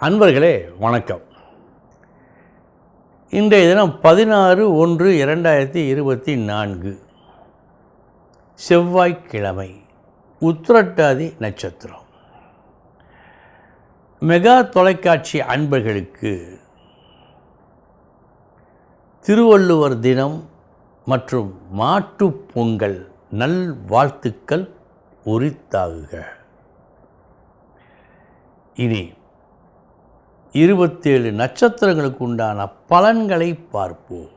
அன்பர்களே வணக்கம். இன்றைய தினம் பதினாறு ஒன்று இரண்டாயிரத்தி இருபத்தி நான்கு. செவ்வாய்க்கிழமை உத்திரட்டாதி நட்சத்திரம். மெகா தொலைக்காட்சி அன்பர்களுக்கு திருவள்ளுவர் தினம் மற்றும் மாட்டுப் பொங்கல் நல் வாழ்த்துக்கள் உரித்தாகுக. இனி இருபத்தேழு நட்சத்திரங்களுக்கு உண்டான பலன்களை பார்ப்போம்.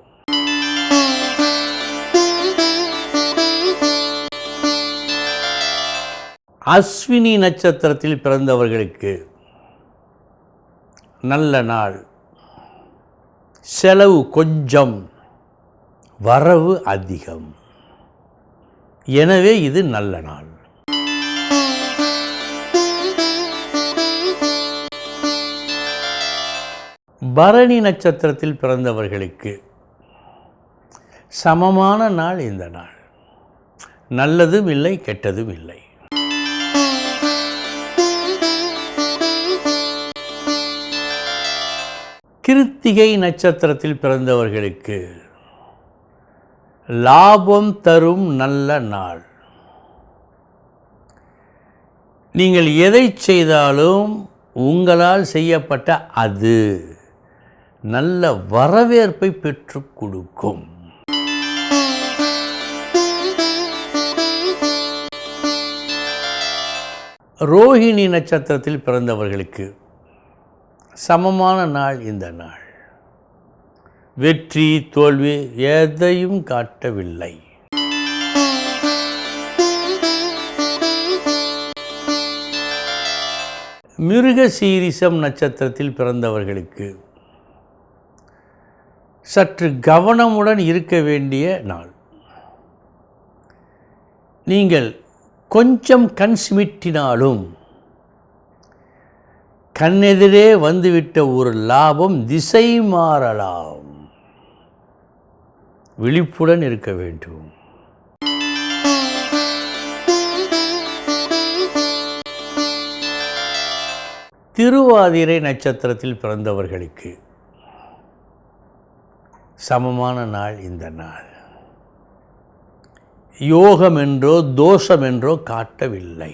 அஸ்வினி நட்சத்திரத்தில் பிறந்தவர்களுக்கு நல்ல நாள். செலவு கொஞ்சம் வரவு அதிகம். எனவே இது நல்ல நாள். பரணி நட்சத்திரத்தில் பிறந்தவர்களுக்கு சமமான நாள் இந்த நாள். நல்லதும் இல்லை கெட்டதும் இல்லை. கிருத்திகை நட்சத்திரத்தில் பிறந்தவர்களுக்கு லாபம் தரும் நல்ல நாள். நீங்கள் எதை செய்தாலும் உங்களால் செய்யப்பட்ட அது. நல்ல வரவேற்பை பெற்றுக் கொடுக்கும். ரோஹிணி நட்சத்திரத்தில் பிறந்தவர்களுக்கு சமமான நாள் இந்த நாள். வெற்றி தோல்வி எதையும் காட்டவில்லை. மிருக சீரிசம் நட்சத்திரத்தில் பிறந்தவர்களுக்கு சற்று கவனமுடன் இருக்க வேண்டிய நாள். நீங்கள் கொஞ்சம் கண் சிமிட்டினாலும் கண்ணெதிரே வந்துவிட்ட ஒரு லாபம் திசை மாறலாம் விழிப்புடன் இருக்க வேண்டும். திருவாதிரை நட்சத்திரத்தில் பிறந்தவர்களுக்கு சமமான நாள் இந்த நாள். யோகம் என்றோ தோஷம் என்றோ காட்டவில்லை.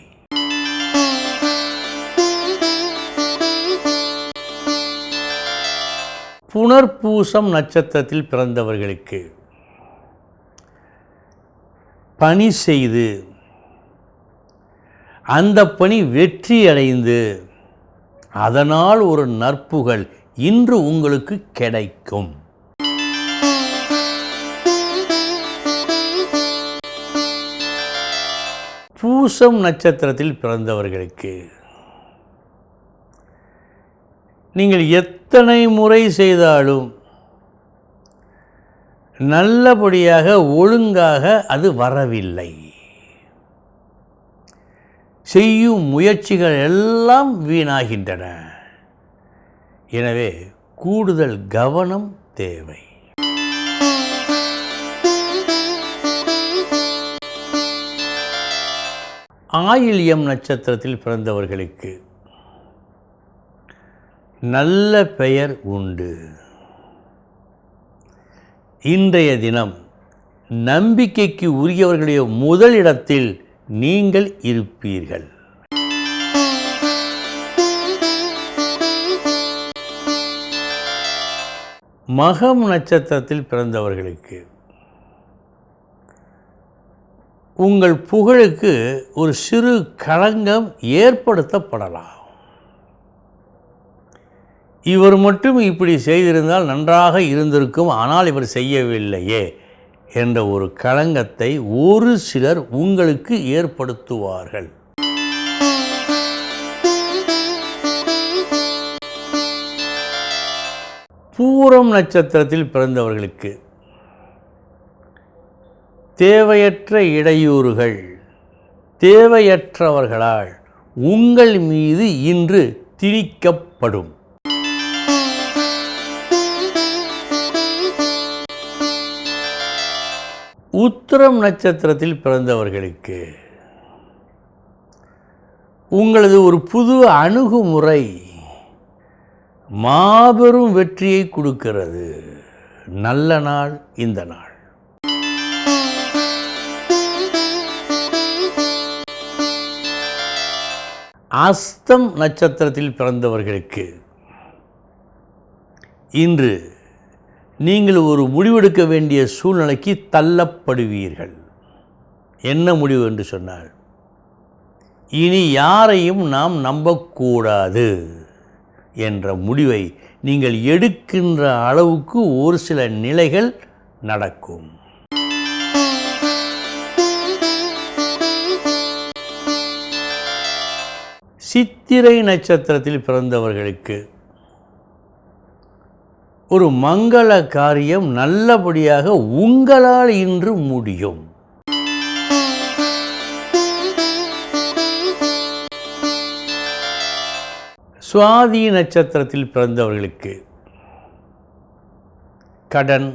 புனர்பூசம் நட்சத்திரத்தில் பிறந்தவர்களுக்கு பணி செய்து அந்த பணி வெற்றி அடைந்து அதனால் ஒரு நற்புகழ் இன்று உங்களுக்கு கிடைக்கும். பூசம் நட்சத்திரத்தில் பிறந்தவர்களுக்கு. நீங்கள் எத்தனை முறை செய்தாலும் நல்லபடியாக ஒழுங்காக அது வரவில்லை. செய்யும் முயற்சிகள் எல்லாம் வீணாகின்றன. எனவே கூடுதல் கவனம் தேவை. ஆயில்யம் நட்சத்திரத்தில் பிறந்தவர்களுக்கு நல்ல பெயர் உண்டு. இன்றைய தினம் நம்பிக்கைக்கு உரியவர்களுடைய முதலிடத்தில் நீங்கள் இருப்பீர்கள். மகம் நட்சத்திரத்தில் பிறந்தவர்களுக்கு உங்கள் புகழுக்கு ஒரு சிறு களங்கம் ஏற்படுத்தப்படலாம். இவர் மட்டும் இப்படி செய்திருந்தால் நன்றாக இருந்திருக்கும் ஆனால் இவர் செய்யவில்லையே என்ற ஒரு களங்கத்தை ஒரு சிலர் உங்களுக்கு ஏற்படுத்துவார்கள். பூரம் நட்சத்திரத்தில் பிறந்தவர்களுக்கு தேவையற்ற இடையூறுகள் தேவையற்றவர்களால் உங்கள் மீது இன்று திணிக்கப்படும். உத்திரம் நட்சத்திரத்தில் பிறந்தவர்களுக்கு உங்களது ஒரு புது அணுகுமுறை மாபெரும் வெற்றியை கொடுக்கிறது. நல்ல நாள் இந்த நாள். அஸ்தம் நட்சத்திரத்தில் பிறந்தவர்களுக்கு இன்று நீங்கள் ஒரு முடிவெடுக்க வேண்டிய சூழ்நிலைக்கு தள்ளப்படுவீர்கள். என்ன முடிவு என்று சொன்னால் இனி யாரையும் நாம் நம்பக்கூடாது என்ற முடிவை நீங்கள் எடுக்கின்ற அளவுக்கு ஒரு சில நிலைகள் நடக்கும். சித்திரை நட்சத்திரத்தில் பிறந்தவர்களுக்கு ஒரு மங்கள காரியம் நல்லபடியாக உங்களால் இன்று முடியும். சுவாதி நட்சத்திரத்தில் பிறந்தவர்களுக்கு கடன்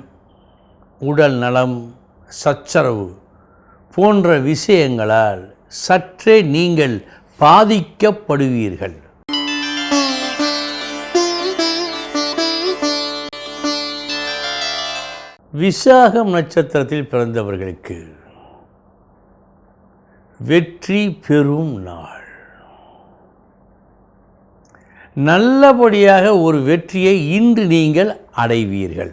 உடல் நலம் சச்சரவு போன்ற விஷயங்களால் சற்றே நீங்கள் பாதிக்கப்படுவீர்கள். விசாகம் நட்சத்திரத்தில் பிறந்தவர்களுக்கு வெற்றி பெறும் நாள். நல்லபடியாக ஒரு வெற்றியை இன்று நீங்கள் அடைவீர்கள்.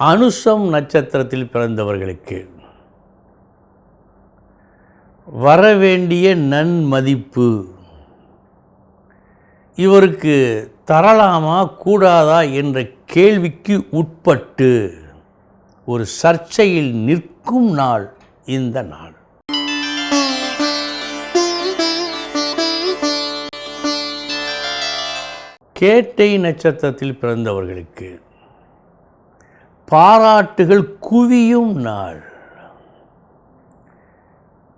அனுஷம் நட்சத்திரத்தில் பிறந்தவர்களுக்கு வரவேண்டிய நன்மதிப்பு. இவருக்கு தரலாமா கூடாதா என்ற கேள்விக்கு உட்பட்டு ஒரு சர்ச்சையில் நிற்கும் நாள் இந்த நாள். கேட்டை நட்சத்திரத்தில் பிறந்தவர்களுக்கு பாராட்டுகள் குவியும் நாள்.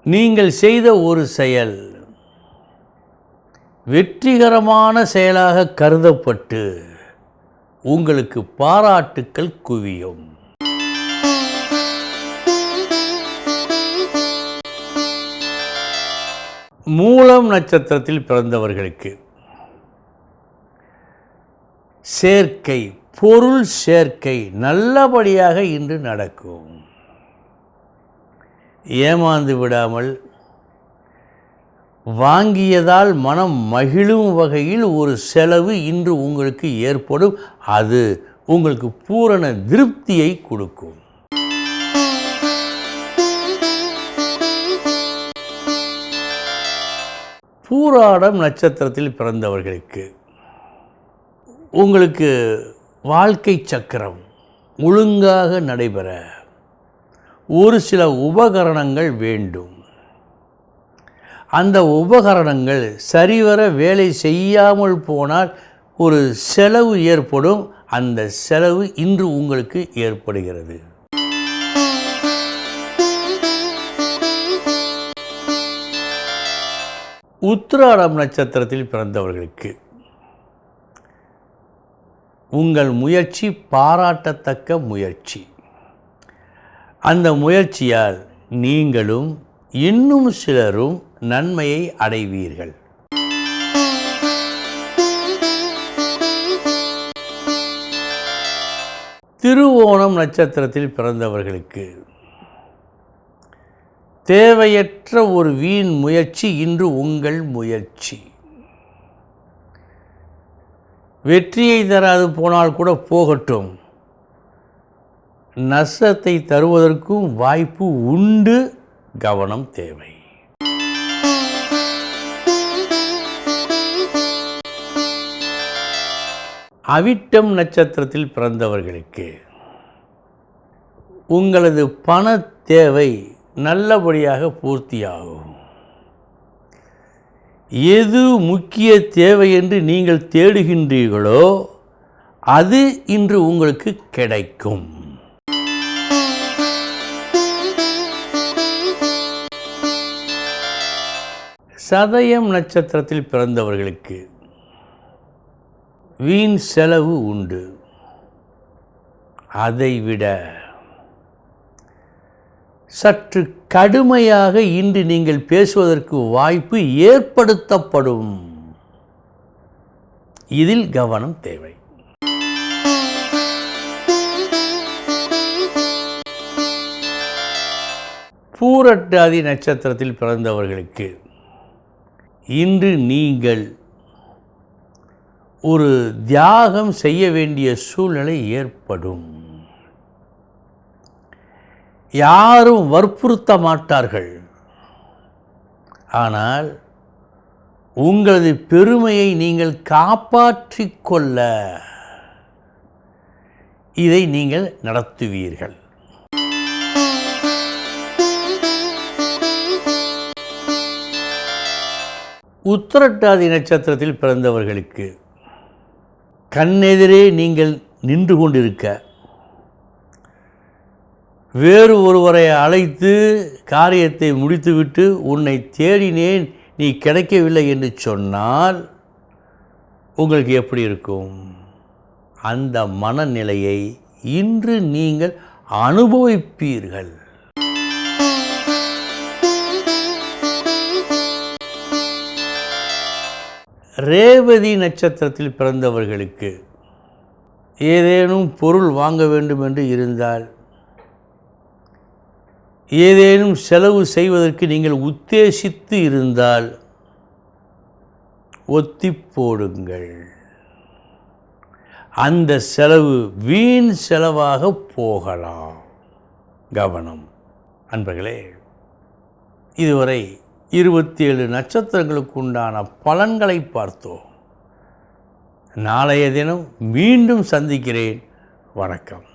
நீங்கள் செய்த ஒரு செயல் வெற்றிகரமான செயலாக கருதப்பட்டு உங்களுக்கு பாராட்டுக்கள் குவியும். மூலம் நட்சத்திரத்தில் பிறந்தவர்களுக்கு சேர்க்கை பொருள் சேர்க்கை நல்லபடியாக இன்று நடக்கும். ஏமாந்து விடாமல் வாங்கியதால் மனம் மகிழும் வகையில் ஒரு செலவு இன்று உங்களுக்கு ஏற்படும். அது உங்களுக்கு பூரண திருப்தியை கொடுக்கும். பூராடம் நட்சத்திரத்தில் பிறந்தவர்களுக்கு உங்களுக்கு வாழ்க்கை சக்கரம் ஒழுங்காக நடைபெற ஒரு சில உபகரணங்கள் வேண்டும். அந்த உபகரணங்கள் சரிவர வேலை செய்யாமல் போனால் ஒரு செலவு ஏற்படும். அந்த செலவு இன்று உங்களுக்கு ஏற்படுகிறது. உத்திராடம் நட்சத்திரத்தில் பிறந்தவர்களுக்கு உங்கள் முயற்சி பாராட்டத்தக்க முயற்சி. அந்த முயற்சியால் நீங்களும் இன்னும் சிலரும் நன்மையை அடைவீர்கள். திருவோணம் நட்சத்திரத்தில் பிறந்தவர்களுக்கு தேவையற்ற ஒரு வீண் முயற்சி இன்று உங்கள் முயற்சி. வெற்றியை தராது போனால் கூட போகட்டும். நஷ்டத்தை தருவதற்கும் வாய்ப்பு உண்டு. கவனம் தேவை. அவிட்டம் நட்சத்திரத்தில் பிறந்தவர்களுக்கு உங்களது பண தேவை நல்லபடியாக பூர்த்தியாகும். எது முக்கிய தேவை என்று நீங்கள் தேடுகின்றீர்களோ அது இன்று உங்களுக்கு கிடைக்கும். சதயம் நட்சத்திரத்தில் பிறந்தவர்களுக்கு வீண் செலவு உண்டு. அதைவிட சற்று கடுமையாக இன்று நீங்கள் பேசுவதற்கு வாய்ப்பு ஏற்படுத்தப்படும். இதில் கவனம் தேவை. பூரட்டாதி நட்சத்திரத்தில் பிறந்தவர்களுக்கு இன்று நீங்கள் ஒரு தியாகம் செய்ய வேண்டிய சூழ்நிலை ஏற்படும். யாரும் வற்புறுத்த மாட்டார்கள். ஆனால் உங்களது பெருமையை நீங்கள் காப்பாற்றிக் கொள்ள இதை நீங்கள் நடத்துவீர்கள். உத்தரட்டாதி நட்சத்திரத்தில் பிறந்தவர்களுக்கு கண்ணெதிரே நீங்கள் நின்று கொண்டிருக்க வேறு ஒருவரை அழைத்து காரியத்தை முடித்துவிட்டு உன்னை தேடினேன் நீ கிடைக்கவில்லை என்று சொன்னால் உங்களுக்கு எப்படி இருக்கும்? அந்த மனநிலையை இன்று நீங்கள் அனுபவிப்பீர்கள். ரேவதி நட்சத்திரத்தில் பிறந்தவர்களுக்கு ஏதேனும் பொருள் வாங்க வேண்டும் என்று இருந்தால் ஏதேனும் செலவு செய்வதற்கு நீங்கள் உத்தேசித்து இருந்தால் ஒத்தி போடுங்கள் அந்த செலவு வீண் செலவாக போகலாம். கவனம். அன்பர்களே இதுவரை இருபத்தி ஏழு நட்சத்திரங்களுக்கு உண்டான பலன்களை பார்த்தோம். நாளைய தினம் மீண்டும் சந்திக்கிறேன். வணக்கம்.